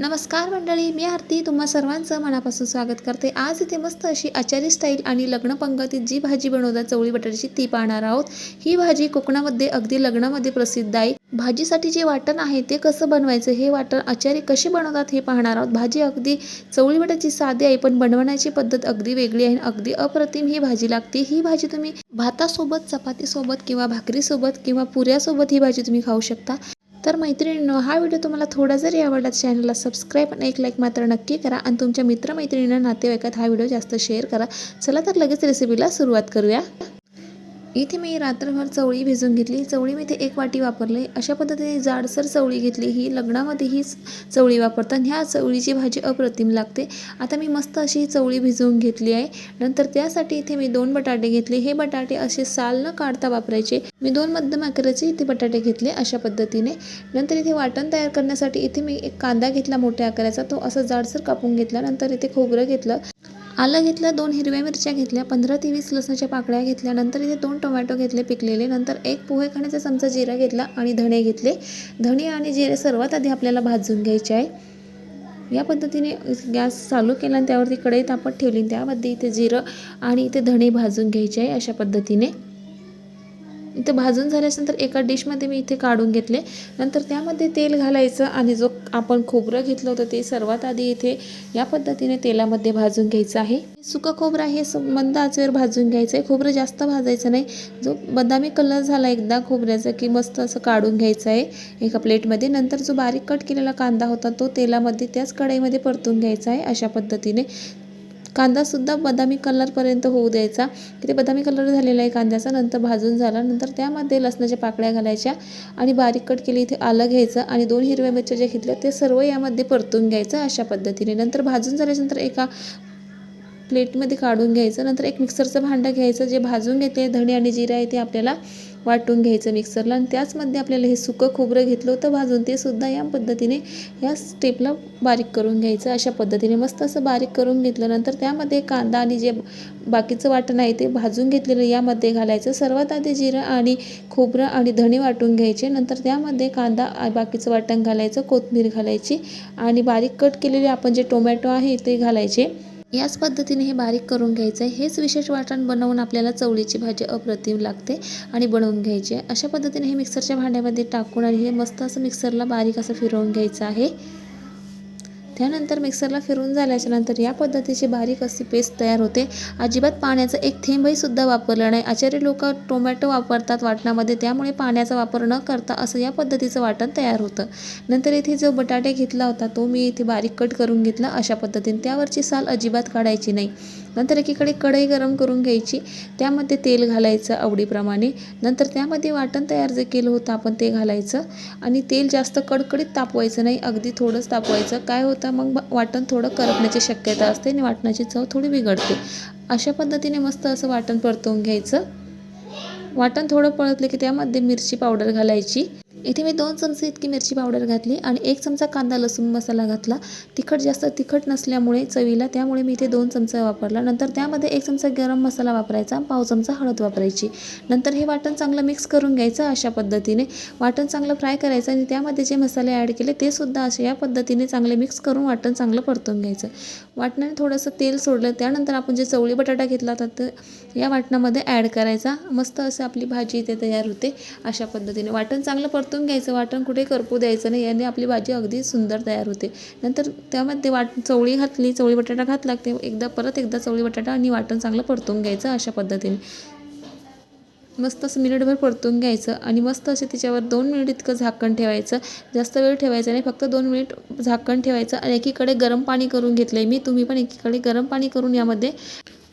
नमस्कार मंडळी मी आरती. तुम्हा सर्वांचं मनापासून स्वागत करते. आज इथे मस्त अशी आचारी स्टाईल आणि लग्न पंगतीत जी भाजी बनवतात चवळी बटाट्याची ती पाहणार आहोत. ही भाजी कोकणामध्ये अगदी लग्नामध्ये प्रसिद्ध आहे. भाजीसाठी जे वाटण आहे ते कसं बनवायचं हे वाटण आचारी कसे बनवतात हे पाहणार आहोत. भाजी अगदी चवळी बटाची साधी आहे पण बनवण्याची पद्धत अगदी वेगळी आहे अगदी अप्रतिम ही भाजी लागते. ही भाजी तुम्ही भातासोबत चपातीसोबत किंवा भाकरीसोबत किंवा पुऱ्यासोबत ही भाजी तुम्ही खाऊ शकता. तर मैत्रिणींनो हा व्हिडिओ तुम्हाला थोडा जरी आवडला चॅनलला सबस्क्राईब आणि एक लाईक मात्र नक्की करा आणि तुमच्या मित्रमैत्रिणींना नातेवाईकात हा व्हिडिओ जास्त शेअर करा. चला तर लगेच रेसिपीला सुरुवात करूया. इथे मी रात्रभर चवळी भिजवून घेतली. चवळी मी ते एक वाटी वापरली. अशा पद्धतीने जाडसर चवळी घेतली. ही लग्नामध्ये ही चवळी वापरतात. ह्या चवळीची भाजी अप्रतिम लागते. आता मी मस्त अशी चवळी भिजवून घेतली आहे. नंतर त्यासाठी इथे मी दोन बटाटे घेतले. हे बटाटे असे साल न काढता वापरायचे. मी दोन मध्यम आकाराचे इथे बटाटे घेतले अशा पद्धतीने. नंतर इथे वाटण तयार करण्यासाठी इथे मी एक कांदा घेतला मोठ्या आकाराचा. तो असं जाडसर कापून घेतला. नंतर इथे खोबरं घेतलं. आलं घेतलं दोन हिरव्या मिरच्या घेतल्या पंधरा ते वीस लसणाच्या पाकळ्या घेतल्या नंतर इथे दोन टोमॅटो घेतले पिकलेले नंतर एक पोहे खाण्याचा चमचा जिरा घेतला आणि धणे घेतले. धणे आणि जिरे सर्वात आधी आपल्याला भाजून घ्यायचे आहे. या पद्धतीने गॅस चालू केला आणि त्यावरती कढई तापत ठेवली त्यामध्ये इथे जिरं आणि इथे धणे भाजून घ्यायचे आहे अशा पद्धतीने. इथे भाजून झाल्यानंतर एका डिशमध्ये मी इथे काढून घेतले. नंतर त्यामध्ये तेल घालायचं आणि जो आपण खोबरं घेतलं होतं ते सर्वात आधी इथे या पद्धतीने तेलामध्ये भाजून घ्यायचं आहे. सुकं खोबरं हे मंद आचेवर भाजून घ्यायचं आहे खोबरं जास्त भाजायचं नाही. जो बदामी कलर झाला एकदा खोबऱ्याचा की मस्त असं काढून घ्यायचं आहे एका प्लेटमध्ये. नंतर जो बारीक कट केलेला कांदा होता तो तेलामध्ये त्याच कढईमध्ये परतून घ्यायचा आहे अशा पद्धतीने. कांदासुद्धा बदामी कलरपर्यंत होऊ द्यायचा. ते बदामी कलर झालेला आहे कांद्याचा. नंतर भाजून झाला. नंतर त्यामध्ये लसणाच्या पाकळ्या घालायच्या आणि बारीक कट केली. इथे आलं घ्यायचं आणि दोन हिरव्या मिरच्या ज्या घेतल्या ते सर्व यामध्ये परतून घ्यायचं अशा पद्धतीने. नंतर भाजून झाल्यानंतर एका प्लेटमध्ये काढून घ्यायचं. नंतर एक मिक्सरचं भांडं घ्यायचं. जे भाजून घेते धणे आणि जिरा आहे ते आपल्याला वाटून घ्यायचं मिक्सरला आणि त्याचमध्ये आपल्याला हे सुकं खोबरं घेतलं होतं भाजून ते सुद्धा या पद्धतीने या स्टेपला बारीक करून घ्यायचं. अशा पद्धतीने मस्त असं बारीक करून घेतलं नंतर त्यामध्ये कांदा आणि जे बाकीचं वाटण आहे ते भाजून घेतलेलं यामध्ये घालायचं. सर्वात आधी जिरं आणि खोबरं आणि धणे वाटून घ्यायचे. नंतर त्यामध्ये कांदा बाकीचं वाटण घालायचं. कोथमीर घालायची आणि बारीक कट केलेले आपण जे टोमॅटो आहे ते घालायचे. याच पद्धतीने हे बारीक करून घ्यायचं आहे. हेच विशेष वाटण बनवून आपल्याला चवळीची भाजी अप्रतिम लागते आणि बनवून घ्यायची आहे. अशा पद्धतीने हे मिक्सरच्या भांड्यामध्ये टाकून आणि हे मस्त असं मिक्सरला बारीक असं फिरवून घ्यायचं आहे. त्यानंतर मिक्सरला फिरून झाल्याच्यानंतर या पद्धतीची बारीक अशी पेस्ट तयार होते. अजिबात पाण्याचा एक थेंबही सुद्धा वापरला नाही. आचार्य लोक टोमॅटो वापरतात वाटणामध्ये त्यामुळे पाण्याचा वापर न करता असं या पद्धतीचं वाटण तयार होतं. नंतर इथे जो बटाटे घेतला होता तो मी इथे बारीक कट करून घेतला. अशा पद्धतीने त्यावरची साल अजिबात काढायची नाही. नंतर एकीकडे कढई गरम करून घ्यायची त्यामध्ये तेल घालायचं आवडीप्रमाणे. नंतर त्यामध्ये वाटण तयार जे केलं होतं आपण ते घालायचं. आणि तेल जास्त कडकडीत तापवायचं नाही अगदी थोडंच तापवायचं. काय होतं मग वाटण थोडं करपण्याची शक्यता असते आणि वाटणाची चव थोडी बिघडते. अशा पद्धतीने मस्त असं वाटण परतवून घ्यायचं. वाटण थोडं पळतलं की त्यामध्ये मिरची पावडर घालायची. इथे मी दोन चमचे इतकी मिरची पावडर घातली आणि एक चमचा कांदा लसूण मसाला घातला. तिखट जास्त तिखट नसल्यामुळे चवीला त्यामुळे मी इथे दोन चमचा वापरला. नंतर त्यामध्ये एक चमचा गरम मसाला वापरायचा पाव चमचा हळद वापरायची. नंतर हे वाटण चांगलं मिक्स करून घ्यायचं अशा पद्धतीने. वाटण चांगलं फ्राय करायचं आणि त्यामध्ये जे मसाले ॲड केले ते सुद्धा असे या पद्धतीने चांगले मिक्स करून वाटण चांगलं परतून घ्यायचं. वाटणाने थोडंसं तेल सोडलं त्यानंतर आपण जे चवळी बटाटा घेतला होता तर या वाटणामध्ये ॲड करायचा. मस्त असं आपली भाजी इथे तयार होते अशा पद्धतीने. वाटण चांगलं परत परतून घ्यायचं वाटण कुठे करपू द्यायचं नाही याने आपली भाजी अगदी सुंदर तयार होते. नंतर त्यामध्ये वाट चवळी घातली चवळी बटाटा घातला ते एकदा परत एकदा चवळी बटाटा आणि वाटण चांगलं परतून घ्यायचं अशा पद्धतीने. मस्त असं मिनिटभर परतून घ्यायचं आणि मस्त असे त्याच्यावर दोन मिनिट इतकं झाकण ठेवायचं. जास्त वेळ ठेवायचं नाही फक्त दोन मिनिट झाकण ठेवायचं आणि एकीकडे गरम पाणी करून घेतलं आहे मी. तुम्ही पण एकीकडे गरम पाणी करून यामध्ये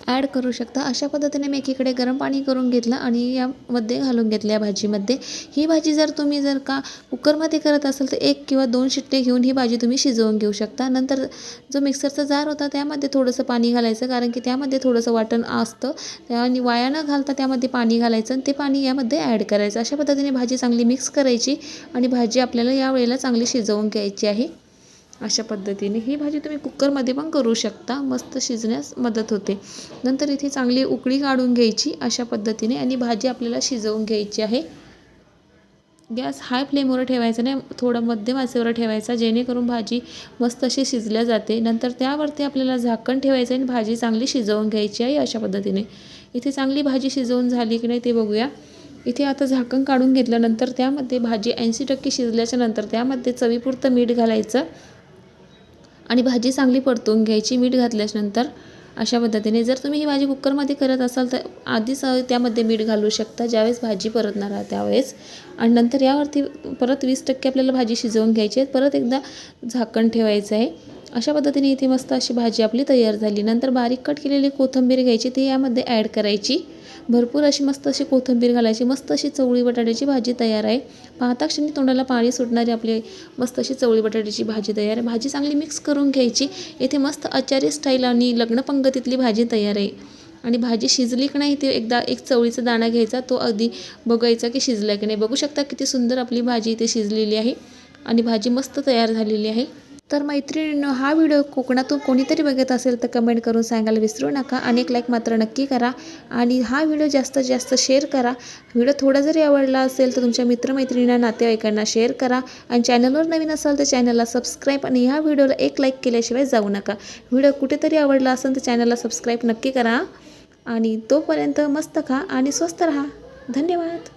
ॲड करू शकता. अशा पद्धतीने मी एकीकडे गरम पाणी करून घेतलं आणि यामध्ये घालून घेतलं या भाजीमध्ये. ही भाजी जर तुम्ही जर का कुकरमध्ये करत असाल तर एक किंवा दोन शिट्टे घेऊन ही भाजी तुम्ही शिजवून घेऊ शकता. नंतर जो मिक्सरचा जार होता त्यामध्ये थोडंसं पाणी घालायचं कारण की त्यामध्ये थोडंसं वाटण असतं. आणि वाया न घालता त्यामध्ये पाणी घालायचं आणि ते पाणी यामध्ये ॲड करायचं. अशा पद्धतीने भाजी चांगली मिक्स करायची आणि भाजी आपल्याला या वेळेला चांगली शिजवून घ्यायची आहे. अशा पद्धतीने. ही भाजी तुम्ही कुकरमध्ये पण करू शकता. मस्त शिजण्यास मदत होते. नंतर इथे चांगली उकळी काढून घ्यायची. अशा पद्धतीने आणि भाजी आपल्याला शिजवून घ्यायची आहे. गॅस हाय फ्लेमवर ठेवायचा नाही. थोडं मध्यम आचेवर ठेवायचा जेणेकरून भाजी मस्त अशी शिजल्या जाते. नंतर त्यावरती आपल्याला झाकण ठेवायचं आणि भाजी चांगली शिजवून घ्यायची आहे अशा पद्धतीने. इथे चांगली भाजी शिजवून झाली की नाही ते बघूया. इथे आता झाकण काढून घेतल्यानंतर त्यामध्ये भाजी ऐंशी टक्के शिजल्याच्या नंतर त्यामध्ये चवीपुरतं मीठ घालायचं. आणि भाजी चांगली परतून घ्यायची मीठ घातल्याच्यानंतर अशा पद्धतीने जर तुम्ही ही भाजी कुकरमध्ये करत असाल तर आधीच त्यामध्ये मीठ घालू शकता. ज्यावेळेस भाजी परतणार आहात त्यावेळेस. आणि नंतर यावरती परत वीस टक्के आपल्याला भाजी शिजवून घ्यायची आहे. परत एकदा झाकण ठेवायचं आहे. अशा पद्धतीने इथे मस्त अशी भाजी आपली तयार झाली. नंतर बारीक कट केलेली कोथिंबीर घ्यायची ती यामध्ये ॲड करायची. भरपूर अशी मस्त अशी कोथिंबीर घालायची मस्त अशी चवळी बटाट्याची भाजी तयार आहे. पाहता क्षणी तोंडाला पाणी सुटणारी आपली मस्त अशी चवळी बटाट्याची भाजी तयार आहे. भाजी चांगली मिक्स करून घ्यायची. इथे मस्त आचारी स्टाईल आणि लग्नपंगतीतली भाजी तयार आहे. आणि भाजी शिजली की नाही ते एकदा एक चवळीचा दाणा घ्यायचा तो अगदी बघायचा की शिजला की नाही. बघू शकता किती सुंदर आपली भाजी इथे शिजलेली आहे. आणि भाजी मस्त तयार झालेली आहे. तर मैत्रिणींनो हा व्हिडिओ कोकणातून कोणीतरी बघत असेल तर कमेंट करून सांगायला विसरू नका. आणि एक लाईक मात्र नक्की करा आणि हा व्हिडिओ जास्तीत जास्त शेअर करा. व्हिडिओ थोडा जरी आवडला असेल तर तुमच्या मित्रमैत्रिणींना नातेवाईकांना शेअर करा आणि चॅनलवर नवीन असाल तर चॅनलला सबस्क्राईब आणि ह्या व्हिडिओला एक लाईक केल्याशिवाय जाऊ नका. व्हिडिओ कुठेतरी आवडला असेल तर चॅनलला सबस्क्राईब नक्की करा आणि तोपर्यंत मस्त खा आणि स्वस्त राहा. धन्यवाद.